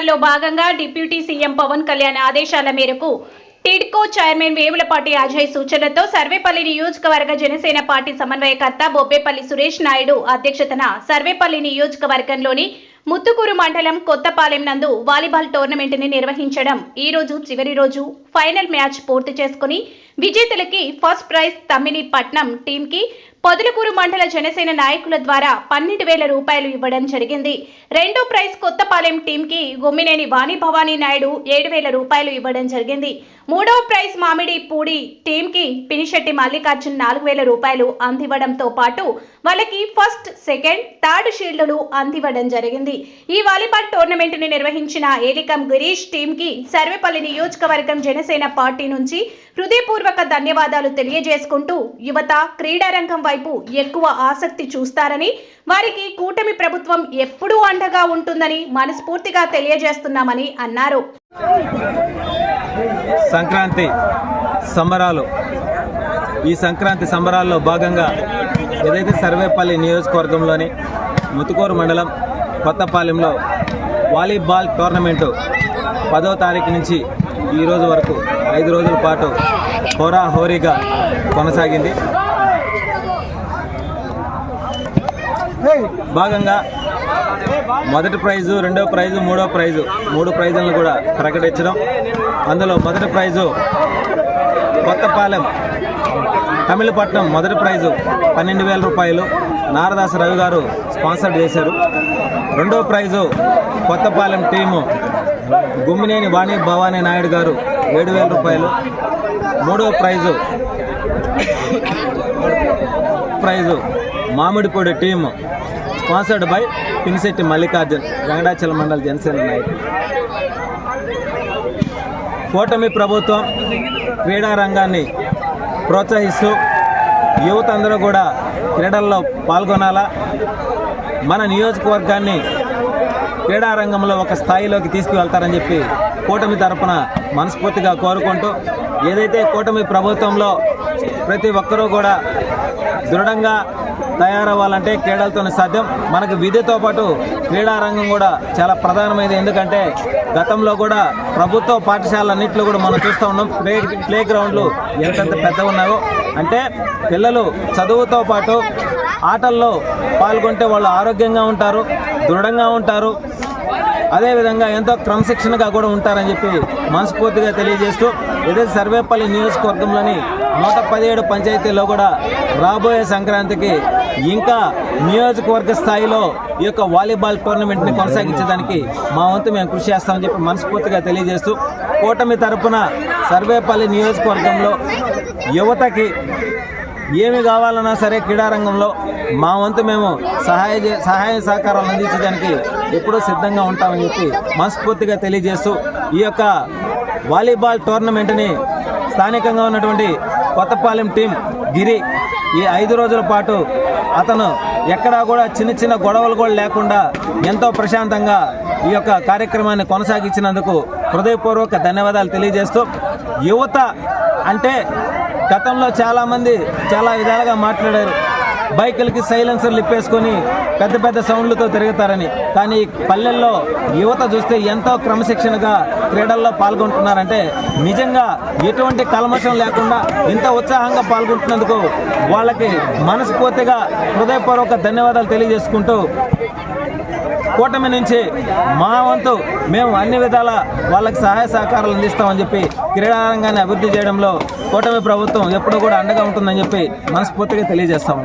పర్యటనలో భాగంగా deputy CM Pawan Kalyan ఆదేశాల మేరకు టిడ్కో చైర్మన్ వేములపాటి అజయ్ సూచనతో సర్వేపల్లి నియోజకవర్గ జనసేన పార్టీ సమన్వయకర్త బొబ్బేపల్లి సురేష్ నాయుడు అధ్యక్షతన సర్వేపల్లి నియోజకవర్గంలోని ముత్తుకూరు మండలం కొత్తపాలెం నందు వాలీబాల్ టోర్నమెంట్ని నిర్వహించడం. ఈ రోజు చివరి రోజు ఫైనల్ మ్యాచ్ పూర్తి చేసుకుని విజేతలకి ఫస్ట్ ప్రైజ్ తమ్మిని పట్నం టీం కి మండల జనసేన నాయకుల ద్వారా పన్నెండు వేల రూపాయలు ఇవ్వడం జరిగింది. రెండో ప్రైజ్ కొత్తపాలెం టీంకి గుమ్మినేని వాణి భవానీ నాయుడు ఏడు వేల రూపాయలు ఇవ్వడం జరిగింది. మూడవ ప్రైజ్ మామిడి పూడి టీంకి పినిశెట్టి మల్లికార్జున్ నాలుగు వేల రూపాయలు అందివ్వడంతో పాటు వాళ్ళకి ఫస్ట్ సెకండ్ థర్డ్ షీల్డ్లు అందివ్వడం జరిగింది. ఈ వాలీబాల్ టోర్నమెంట్ని నిర్వహించిన ఏలికం గిరీష్ టీంకి సర్వేపల్లి నియోజకవర్గం జనసేన పార్టీ నుంచి హృదయపూర్వక ధన్యవాదాలు తెలియజేసుకుంటూ యువత క్రీడారంగం వైపు ఎక్కువ ఆసక్తి చూస్తారని వారికి కూటమి ప్రభుత్వం ఎప్పుడూ అండగా ఉంటుందని మనస్ఫూర్తిగా తెలియజేస్తున్నామని అన్నారు. సంక్రాంతి సంబరాలు. ఈ సంక్రాంతి సంబరాల్లో భాగంగా ఏదైతే సర్వేపల్లి నియోజకవర్గంలోని ముతుకూరు మండలం కొత్తపాలెంలో వాలీబాల్ టోర్నమెంటు పదో తారీఖు నుంచి ఈ రోజు వరకు ఐదు రోజుల పాటు హోరాహోరీగా కొనసాగింది. భాగంగా మొదటి ప్రైజు రెండో ప్రైజు మూడో ప్రైజు మూడు ప్రైజులను కూడా ప్రకటించడం. అందులో మొదటి ప్రైజు కొత్తపాలెం తమిళపట్నం మొదటి ప్రైజు పన్నెండు వేల రూపాయలు. నారదాస రవి గారు స్పాన్సర్ చేశారు. రెండో ప్రైజు కొత్తపాలెం టీము గుమ్మినేని వాణి భవానీ నాయుడు గారు ఏడు వేల రూపాయలు. మూడో prize prize Mamidipudi team sponsored by Pinisetti Mallikarjun Venkatachala మండల జనసేన నాయకులు. కూటమి ప్రభుత్వం క్రీడా రంగాన్ని ప్రోత్సహిస్తూ యువత అందరూ కూడా క్రీడల్లో పాల్గొనాలా? మన నియోజకవర్గాన్ని క్రీడా రంగంలో ఒక స్థాయిలోకి తీసుకువెళ్తారని చెప్పి కూటమి తరపున మనస్ఫూర్తిగా కోరుకుంటూ ఏదైతే కూటమి ప్రభుత్వంలో ప్రతి ఒక్కరూ కూడా దృఢంగా తయారవ్వాలంటే క్రీడలతోనే సాధ్యం. మనకు విద్యతో పాటు క్రీడారంగం కూడా చాలా ప్రధానమైనది. ఎందుకంటే గతంలో కూడా ప్రభుత్వ పాఠశాలన్నింటిలో కూడా మనం చూస్తూ ఉన్నాం. ప్లే ప్లే గ్రౌండ్లు ఎంతెంత పెద్దగా ఉన్నాయో. అంటే పిల్లలు చదువుతో పాటు ఆటల్లో పాల్గొంటే వాళ్ళు ఆరోగ్యంగా ఉంటారు దృఢంగా ఉంటారు. అదేవిధంగా ఎంతో క్రమశిక్షణగా కూడా ఉంటారని చెప్పి మనస్ఫూర్తిగా తెలియజేస్తూ ఏదైతే సర్వేపల్లి నియోజకవర్గంలోని నూట పదిహేడు పంచాయతీల్లో కూడా రాబోయే సంక్రాంతికి ఇంకా నియోజకవర్గ స్థాయిలో ఈ యొక్క వాలీబాల్ టోర్నమెంట్ని కొనసాగించడానికి మా వంతు మేము కృషి చేస్తామని చెప్పి మనస్ఫూర్తిగా తెలియజేస్తూ కూటమి తరపున సర్వేపల్లి నియోజకవర్గంలో యువతకి ఏమి కావాలన్నా సరే క్రీడారంగంలో మా వంతు మేము సహాయ చే- సహాయ సహకారాలు అందించడానికి ఎప్పుడూ సిద్ధంగా ఉంటామని చెప్పి మనస్ఫూర్తిగా తెలియజేస్తూ ఈ యొక్క వాలీబాల్ టోర్నమెంట్ని స్థానికంగా ఉన్నటువంటి కొత్తపాలెం టీం గిరి ఈ ఐదు రోజుల పాటు అతను ఎక్కడా కూడా చిన్న చిన్న గొడవలు కూడా లేకుండా ఎంతో ప్రశాంతంగా ఈ యొక్క కార్యక్రమాన్ని కొనసాగించినందుకు హృదయపూర్వక ధన్యవాదాలు తెలియజేస్తూ యువత అంటే గతంలో చాలామంది చాలా విధాలుగా మాట్లాడారు. బైకులకి సైలెన్సర్లు ఇప్పేసుకొని పెద్ద పెద్ద సౌండ్లతో తిరుగుతారని. కానీ పల్లెల్లో యువత చూస్తే ఎంతో క్రమశిక్షణగా క్రీడల్లో పాల్గొంటున్నారంటే నిజంగా ఎటువంటి కల్మషం లేకుండా ఇంత ఉత్సాహంగా పాల్గొంటున్నందుకు వాళ్ళకి మనస్ఫూర్తిగా హృదయపూర్వక ధన్యవాదాలు తెలియజేసుకుంటూ కూటమి నుంచి మా వంతు మేము అన్ని విధాల వాళ్ళకి సహాయ సహకారాలు అందిస్తామని చెప్పి క్రీడారంగాన్ని అభివృద్ధి చేయడంలో కూటమి ప్రభుత్వం ఎప్పుడూ కూడా అండగా ఉంటుందని చెప్పి మనస్ఫూర్తిగా తెలియజేస్తాము